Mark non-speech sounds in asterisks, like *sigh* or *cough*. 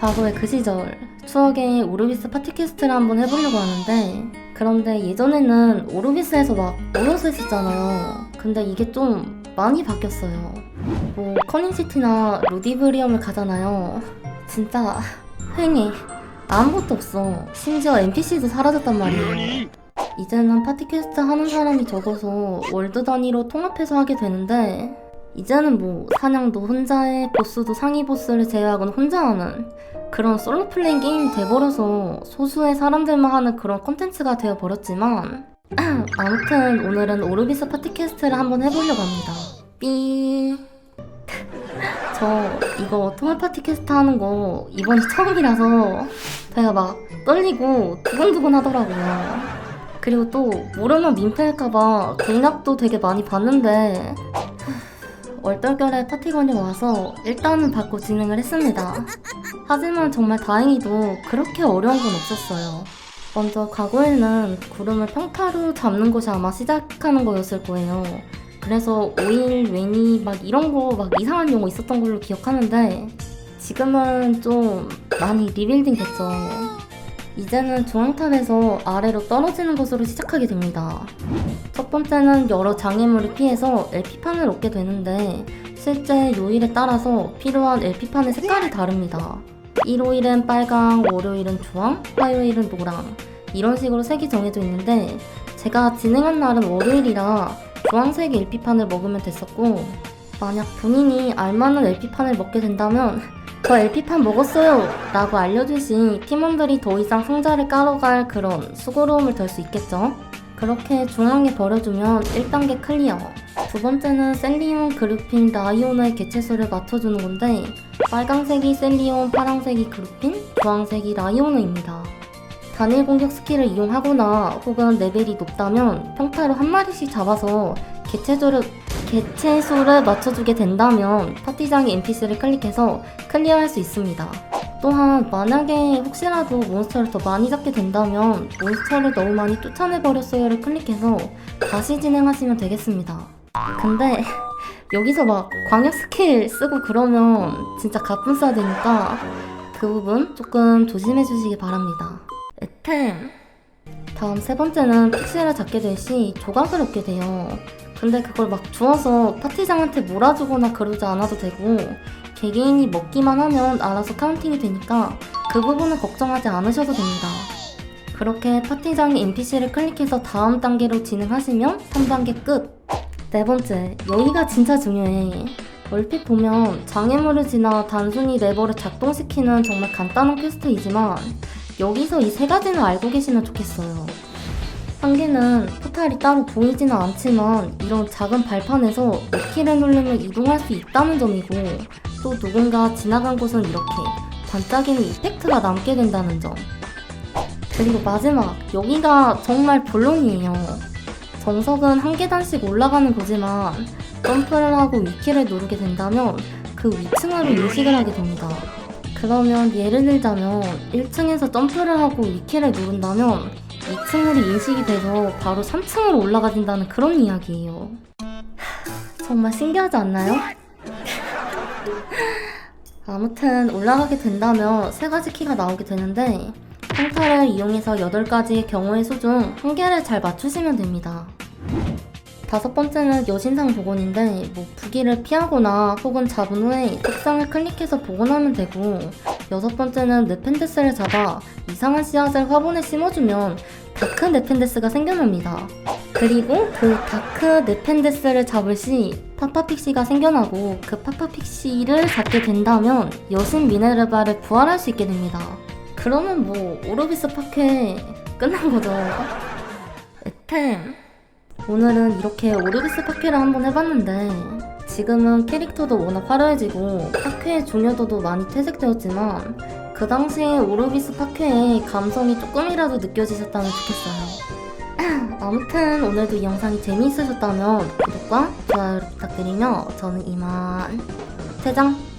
과거의 그 시절 추억의 오르비스 파티캐스트를 한번 해보려고 하는데 그런데 예전에는 오르비스에서 막 모여서 했었잖아요. 근데 이게 좀 많이 바뀌었어요. 뭐 커닝시티나 루디브리엄을 가잖아요. 진짜 횡해. 아무것도 없어. 심지어 NPC도 사라졌단 말이에요. 이제는 파티캐스트 하는 사람이 적어서 월드 단위로 통합해서 하게 되는데 이제는 뭐 사냥도 혼자 해 보스도 상위 보스를 제외하고는 혼자 하는 그런 솔로 플레잉 게임이 돼버려서 소수의 사람들만 하는 그런 콘텐츠가 되어버렸지만 *clears throat* 아무튼 오늘은 오르비스 파티캐스트를 한번 해보려고 합니다. 삐. *laughs* 저 이거 통합 파티캐스트 하는 거 이번이 처음이라서 제가 막 떨리고 두근두근 하더라고요. 그리고 또 모르면 민폐일까봐 공략도 되게 많이 봤는데 얼떨결에 파티건이 와서 일단은 받고 진행을 했습니다. 하지만 정말 다행히도 그렇게 어려운 건 없었어요. 먼저 과거에는 구름을 평타로 잡는 것이 아마 시작하는 거였을 거예요. 그래서 오일, 웨니 막 이런 거 막 이상한 용어 있었던 걸로 기억하는데 지금은 좀 많이 리빌딩 됐죠. 이제는 중앙탑에서 아래로 떨어지는 것으로 시작하게 됩니다. 첫 번째는 여러 장애물을 피해서 LP판을 얻게 되는데 실제 요일에 따라서 필요한 LP판의 색깔이 다릅니다. 일요일은 빨강, 월요일은 주황, 화요일은 노랑 이런 식으로 색이 정해져 있는데 제가 진행한 날은 월요일이라 주황색 LP판을 먹으면 됐었고 만약 본인이 알맞는 LP판을 먹게 된다면 저 LP판 먹었어요! 라고 알려주신 팀원들이 더 이상 상자를 깔아 갈 그런 수고로움을 덜 수 있겠죠? 그렇게 중앙에 버려주면 1단계 클리어. 두 번째는 셀리온, 그루핀, 라이온의 개체수를 맞춰주는 건데 빨강색이 셀리온, 파랑색이 그루핀, 주황색이 라이오너입니다. 단일 공격 스킬을 이용하거나 혹은 레벨이 높다면 평타로 한 마리씩 잡아서 개체수를, 개체수를 맞춰주게 된다면 파티장의 NPC를 클릭해서 클리어할 수 있습니다. 또한 만약에 혹시라도 몬스터를 더 많이 잡게 된다면 몬스터를 너무 많이 쫓아내버렸어요를 클릭해서 다시 진행하시면 되겠습니다. 근데 *laughs* 여기서 막 광역 스킬 쓰고 그러면 진짜 가뿐 써야 되니까 그 부분 조금 조심해 주시기 바랍니다. 에템 다음 세 번째는 픽셀을 잡게 될 시 조각을 얻게 돼요. 근데 그걸 막 주워서 파티장한테 몰아주거나 그러지 않아도 되고 개개인이 먹기만 하면 알아서 카운팅이 되니까 그 부분은 걱정하지 않으셔도 됩니다. 그렇게 파티장의 NPC를 클릭해서 다음 단계로 진행하시면 3단계 끝! 네 번째, 여기가 진짜 중요해. 얼핏 보면 장애물을 지나 단순히 레버를 작동시키는 정말 간단한 퀘스트이지만 여기서 이 세 가지는 알고 계시면 좋겠어요. 한 개는 포탈이 따로 보이지는 않지만 이런 작은 발판에서 키를 누르면 이동할 수 있다는 점이고 또 누군가 지나간 곳은 이렇게 반짝이는 이펙트가 남게 된다는 점. 그리고 마지막, 여기가 정말 본론이에요. 정석은 한 계단씩 올라가는 거지만 점프를 하고 위키를 누르게 된다면 그 위층으로 인식을 하게 됩니다. 그러면 예를 들자면 1층에서 점프를 하고 위키를 누른다면 2층으로 인식이 돼서 바로 3층으로 올라가진다는 그런 이야기예요. 하, 정말 신기하지 않나요? *laughs* 아무튼 올라가게 된다면 세 가지 키가 나오게 되는데 평타를 이용해서 8가지의 경우의 수 중 한 개를 잘 맞추시면 됩니다. 다섯 번째는 여신상 복원인데 뭐 부기를 피하거나 혹은 잡은 후에 색상을 클릭해서 복원하면 되고 여섯 번째는 네펜데스를 잡아 이상한 씨앗을 화분에 심어주면 다크 네펜데스가 생겨납니다. 그리고 그 다크 네펜데스를 잡을 시 파파픽시가 생겨나고 그 파파픽시를 잡게 된다면 여신 미네르바를 부활할 수 있게 됩니다. 그러면 뭐 오르비스 파케 끝난 거죠. *laughs* 에템 오늘은 이렇게 오르비스 파케를 한번 해봤는데 지금은 캐릭터도 워낙 화려해지고 파케의 중요도도 많이 퇴색되었지만 그 당시에 오르비스 파케의 감성이 조금이라도 느껴지셨다면 좋겠어요. *clears throat* 아무튼 오늘도 이 영상이 재미있으셨다면 구독과 좋아요를 부탁드리며 저는 이만 퇴장!